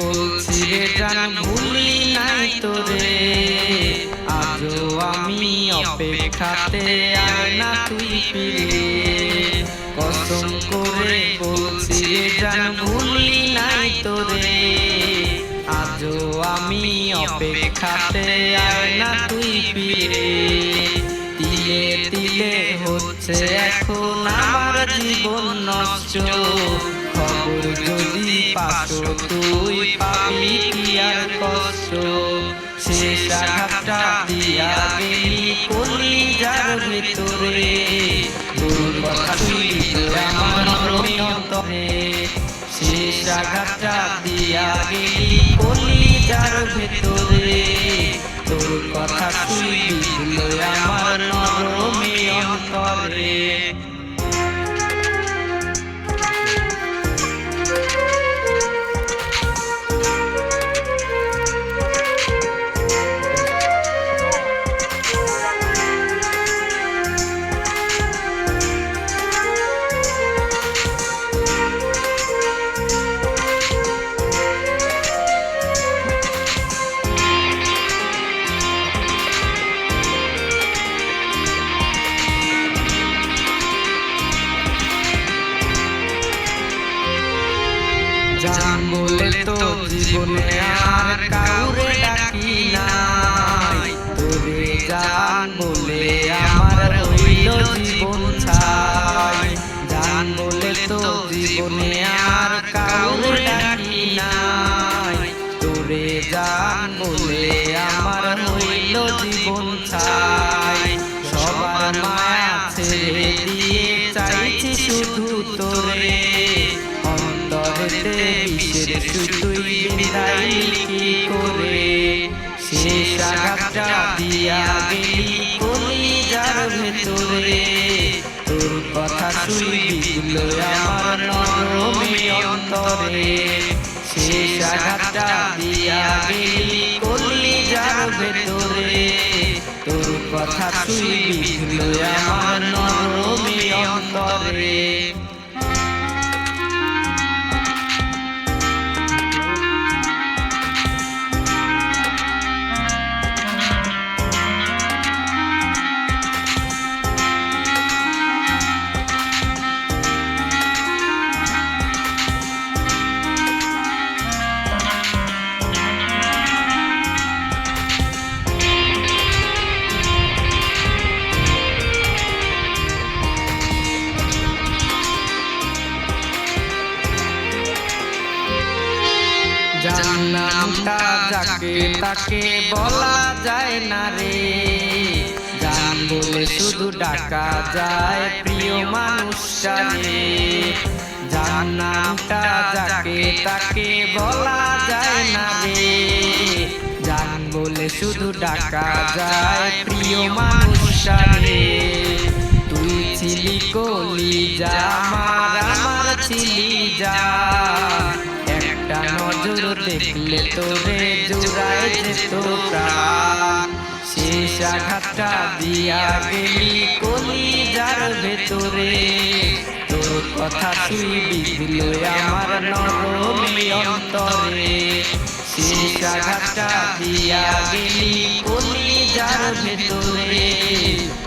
বলছি রে জান ভুলি নাই তোরে। আজও আমি অপেক্ষাতে আয়না তুই ফিরে। কসম করে বলছি রে জান ভুলি নাই তোরে। আজও আমি অপেক্ষাতে আয়না তুই ফিরে। তিলে তিলে হচ্ছে এখন আমার জীবন নষ্ট। খবর যদি পাশো তুই পাবি কি কষ্ট? শেষ আঘাতটা দিয়া গেলি কলি ভিতরে। তোর কথা তুই আমার শেষ আঘাতটা দিয়া গেলি ভিতরে। তোর কথা তুই জান বললে তো জীবনে আর অন্তরেতে বিষের শুধুই বিদায় কি করে। শেষ আঘাতটা দিয়া গেলি কলি যার ভেতরে। তোর কথা শুই দিল আমার নরমে অন্তরে। শেষ আঘাতটা দিয়া গেলি কলি যার ভেতরে। তোর কথা শুই আমার নরমে যার নামটা যাকে তাকে বলা যায় না রে। জান বলে শুধু ডাকা যায় প্রিয় মানুষটা রে। যার নামটা যাকে তাকে বলা যায় না রে। জান বলে শুধু ডাকা যায় প্রিয় মানুষটা রে। তুই ছিলি কলি যা আমার আমার ছিলি যা। দেখলে তোরে জোড়ায় যেত প্রাণ। শেষ আঘাতটা দিয়া গেলি কলি যার ভেতরে। তোর কথা তুই বিদিল আমার নরমে অন্তরে। শেষ আঘাতটা দিয়া গেলি কলি যার ভেতরে।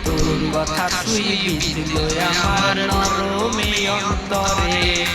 তোর কথা তুই বিদিল আমার নরমে অন্তরে।